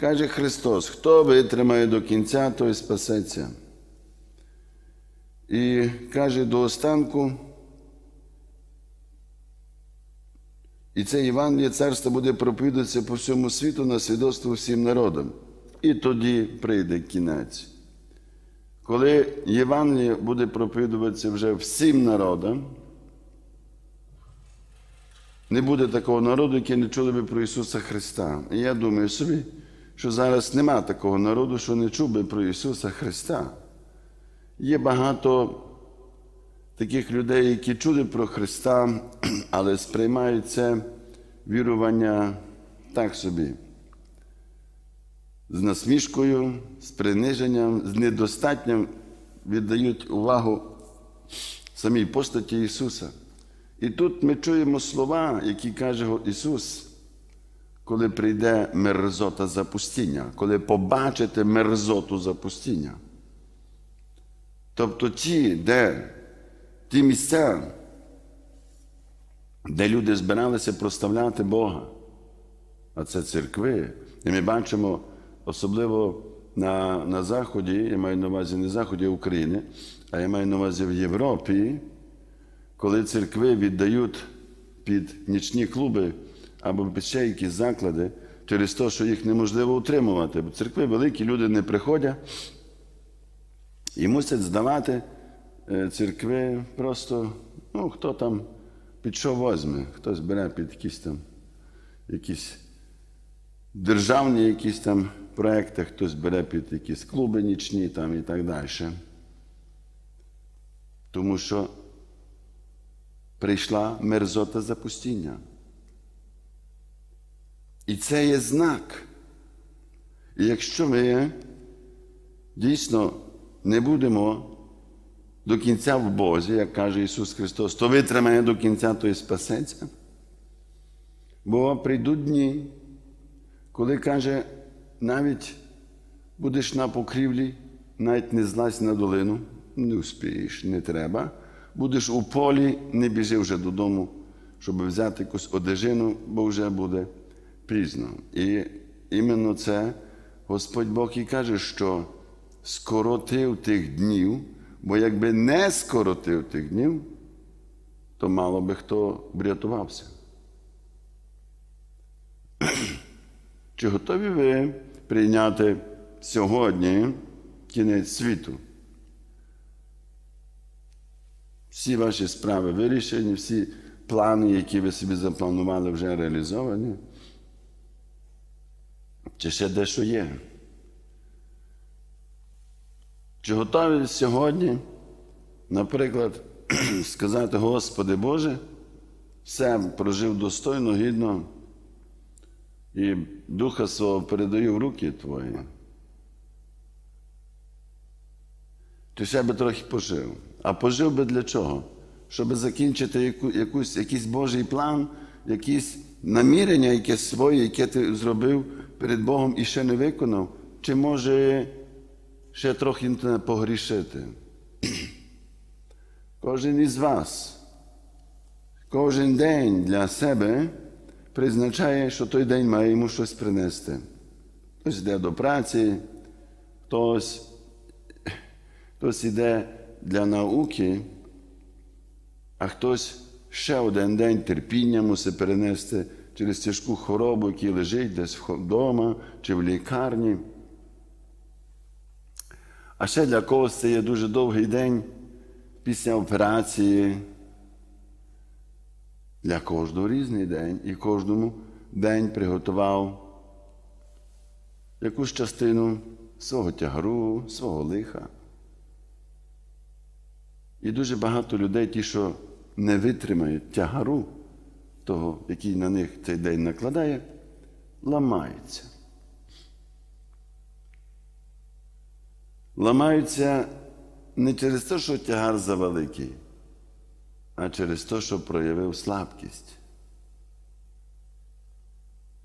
Каже Христос, хто витримає до кінця, той спасеться. І каже до останку, і це Євангеліє царство буде проповідатися по всьому світу на свідоцтво всім народам. І тоді прийде кінець. Коли Євангеліє буде проповідуватися вже всім народам, не буде такого народу, який не чули би про Ісуса Христа. І я думаю собі, що зараз нема такого народу, що не чув би про Ісуса Христа. Є багато таких людей, які чули про Христа, але сприймають це вірування так собі. З насмішкою, з приниженням, з недостатнім віддають увагу самій постаті Ісуса. І тут ми чуємо слова, які каже Ісус, коли прийде мерзота запустіння, коли побачите мерзоту запустіння. Тобто ті, де ті місця, де люди збиралися проставляти Бога, а це церкви. І ми бачимо, особливо на на Заході, я маю на увазі не Заході України, а я маю на увазі в Європі, коли церкви віддають під нічні клуби або ще якісь заклади через те, що їх неможливо утримувати. Бо церкви великі, люди не приходять і мусять здавати церкви просто, ну, хто там під що возьме, хтось бере під якісь там якісь державні якісь там проекти, хтось бере під якісь клуби нічні там і так далі. Тому що прийшла мерзота запустіння. І це є знак. І якщо ми дійсно не будемо до кінця в Бозі, як каже Ісус Христос, то витримає до кінця, то і спасеться. Бо прийдуть дні, коли каже, навіть будеш на покрівлі, навіть не злазь на долину, не успієш, не треба. Будеш у полі, не біжи вже додому, щоб взяти якусь одежину, бо вже буде пізно. І іменно це Господь Бог і каже, що скоротив тих днів, бо якби не скоротив тих днів, то мало би хто врятувався. Чи готові ви прийняти сьогодні кінець світу? Всі ваші справи вирішені, всі плани, які ви собі запланували, вже реалізовані? Чи ще дещо є? Чи готові сьогодні, наприклад, сказати, Господи Боже, все прожив достойно, гідно і Духа свого передаю в руки Твої? Ти ще би трохи пожив. А пожив би для чого? Щоб закінчити яку, якусь, якийсь Божий план, якісь намірення, яке своє, яке ти зробив перед Богом і ще не виконав, чи може ще трохи погрішити? Кожен із вас, кожен день для себе призначає, що той день має йому щось принести. Хтось йде до праці, хтось, хтось йде для науки, а хтось ще один день терпіння мусить перенести через тяжку хворобу, який лежить десь вдома чи в лікарні. А ще для когось це є дуже довгий день після операції. Для кожного різний день і кожному день приготував якусь частину свого тягару, свого лиха. І дуже багато людей, ті, що не витримають тягару того, який на них цей день накладає, ламаються. Ламаються не через те, що тягар завеликий, а через те, що проявив слабкість.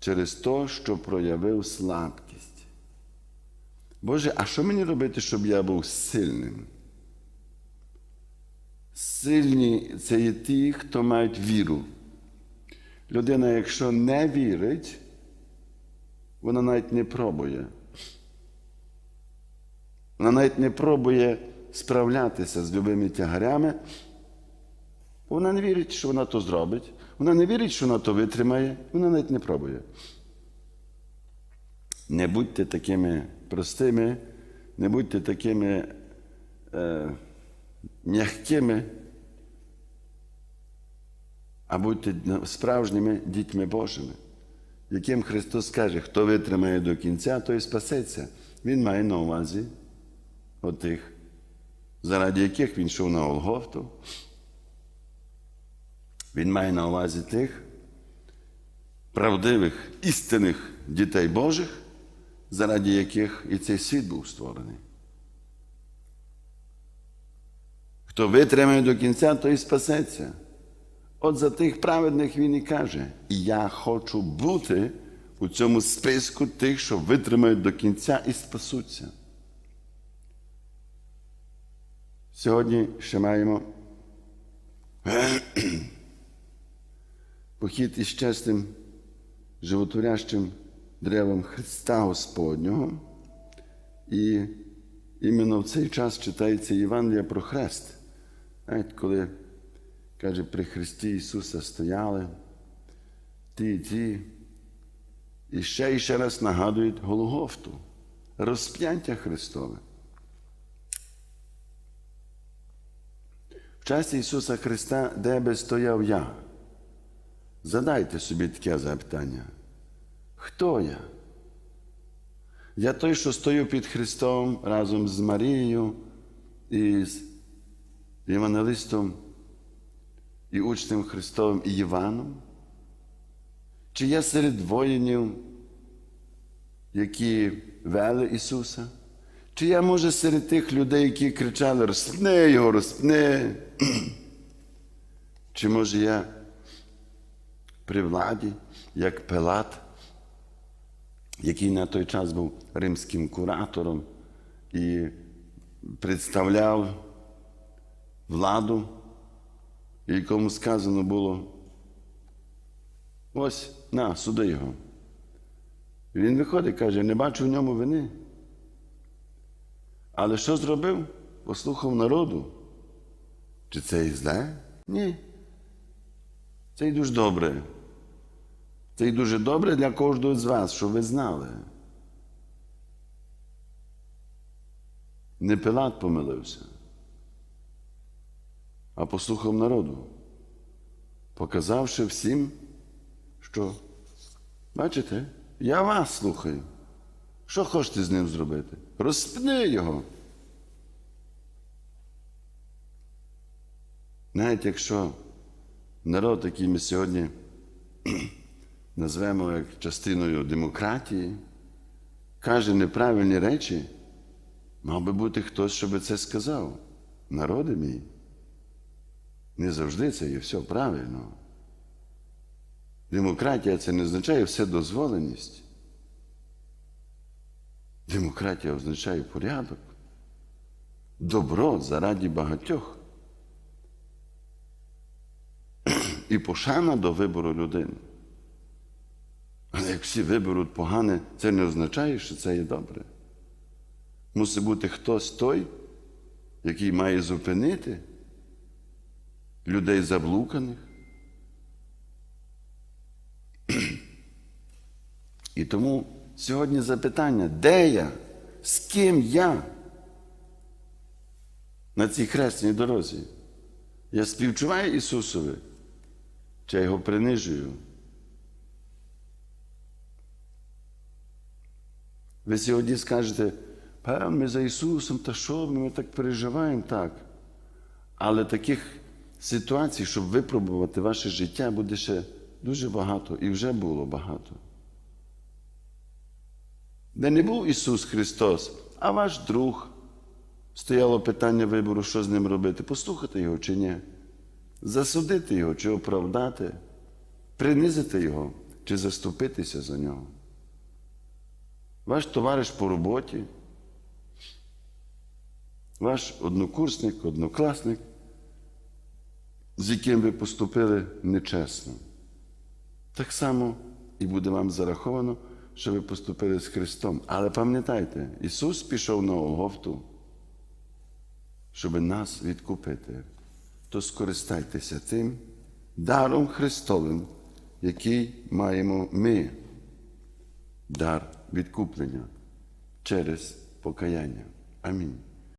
Через те, що проявив слабкість. Боже, а що мені робити, щоб я був сильним? Сильні це є ті, хто мають віру. Людина, якщо не вірить, вона навіть не пробує. Вона навіть не пробує справлятися з любими тягарями. Вона не вірить, що вона то зробить. Вона не вірить, що вона то витримає. Вона навіть не пробує. Не будьте такими простими, не будьте такими е, м'якими, а будьте справжніми дітьми Божими, яким Христос каже, хто витримає до кінця, той спасеться. Він має на увазі отих, заради яких він йшов на Голгофту. Він має на увазі тих правдивих, істинних дітей Божих, заради яких і цей світ був створений. Хто витримає до кінця, той спасеться. От за тих праведних він і каже: я хочу бути у цьому списку тих, що витримають до кінця і спасуться. Сьогодні ще маємо похід із чесним животворящим древом Христа Господнього. І іменно в цей час читається Євангелія про хрест. Знаєте, коли каже, при Христі Ісуса стояли ті і ті, і ще і ще раз нагадують Голгофту, розп'яття Христове. В часі Ісуса Христа, де би стояв я? Задайте собі таке запитання. Хто я? Я той, що стою під Христом разом з Марією і з Євангелистом і учнем Христовим і Іваном? Чи я серед воїнів, які вели Ісуса? Чи я, може, серед тих людей, які кричали розпни його, розпни? Чи може я при владі, як Пилат, який на той час був римським куратором і представляв владу, якому сказано було, ось на, суди його. Він виходить каже, не бачу в ньому вини. Але що зробив? Послухав народу. Чи це і зле? Ні. Це і дуже добре. Це і дуже добре для кожного з вас, що ви знали. Не Пилат помилився, а послухав народу, показавши всім, що, бачите, я вас слухаю. Що хочете з ним зробити? Розпни його. Навіть якщо народ, який ми сьогодні назвемо як частиною демократії, каже неправильні речі, мав би бути хтось, щоб це сказав. Народи мій. Не завжди це є все правильно. Демократія це не означає вседозволеність. Демократія означає порядок, добро заради багатьох. І пошана до вибору людини. Але як всі виберуть погане, це не означає, що це є добре. Мусить бути хтось той, який має зупинити людей заблуканих. І тому сьогодні запитання, де я? З ким я на цій хресній дорозі? Я співчуваю Ісусові, чи я його принижую? Ви сьогодні скажете, певно, ми за Ісусом, та що ми, так переживаємо так. Але таких ситуацій, щоб випробувати ваше життя, буде ще дуже багато і вже було багато. Де не був Ісус Христос, а ваш друг. Стояло питання вибору, що з ним робити, послухати його чи ні, засудити його чи оправдати, принизити його чи заступитися за нього. Ваш товариш по роботі, ваш однокурсник, однокласник, з яким ви поступили нечесно. Так само і буде вам зараховано, що ви поступили з Христом. Але пам'ятайте, Ісус пішов на Оговту, щоб нас відкупити. То скористайтеся тим даром Христовим, який маємо ми. Дар відкуплення через покаяння. Амінь.